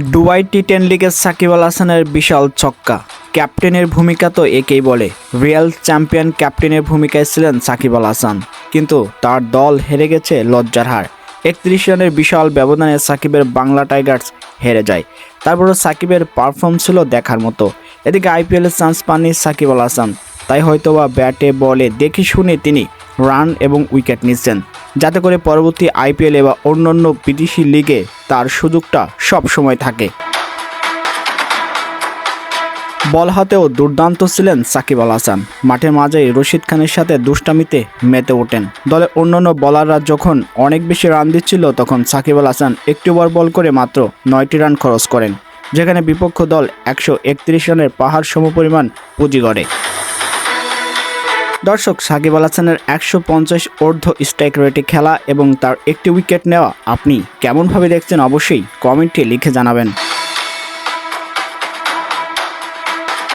Dubai T ten লিগের সাকিব আল হাসানের বিশাল ছক্কা। ক্যাপ্টেনের ভূমিকা তো একেই বলে। রিয়াল চ্যাম্পিয়ন ক্যাপ্টেনের ভূমিকায় ছিলেন সাকিব আল হাসান। কিন্তু তার দল হেরে গেছে লজ্জার হার। একত্রিশ রানের বিশাল ব্যবধানে সাকিবের বাংলা টাইগার্স হেরে যায়। তারপরও সাকিবের পারফর্ম ছিল দেখার মতো। এদিকে আইপিএলের চান্স পাননি সাকিব আল হাসান। তাই হয়তোবা ব্যাটে, বলে দেখে শুনে তিনি রান এবং উইকেট নিচ্ছেন। যাতে করে পরবর্তী আইপিএল বা অন্যান্য বিদেশি লিগে তার সুযোগটা সব সময় থাকে। বল হাতেও দুর্দান্ত ছিলেন সাকিব আল হাসান। মাঠের মাঝেই রশিদ খানের সাথে দুষ্টামিতে মেতে ওঠেন। দলের অন্যান্য বলাররা যখন অনেক বেশি রান দিচ্ছিল, তখন সাকিব আল হাসান একটি ওভার বল করে মাত্র নয়টি রান খরচ করেন, যেখানে বিপক্ষ দল একশো একত্রিশ রানের পাহাড় সমপরিমাণ পুঁজি গড়ে। দর্শক, সাকিব আল হাসানের একশো পঞ্চাশ অর্ধ স্ট্রাইক রেটে খেলা এবং তার একটি উইকেট নেওয়া আপনি কেমনভাবে দেখছেন অবশ্যই কমেন্টে লিখে জানাবেন।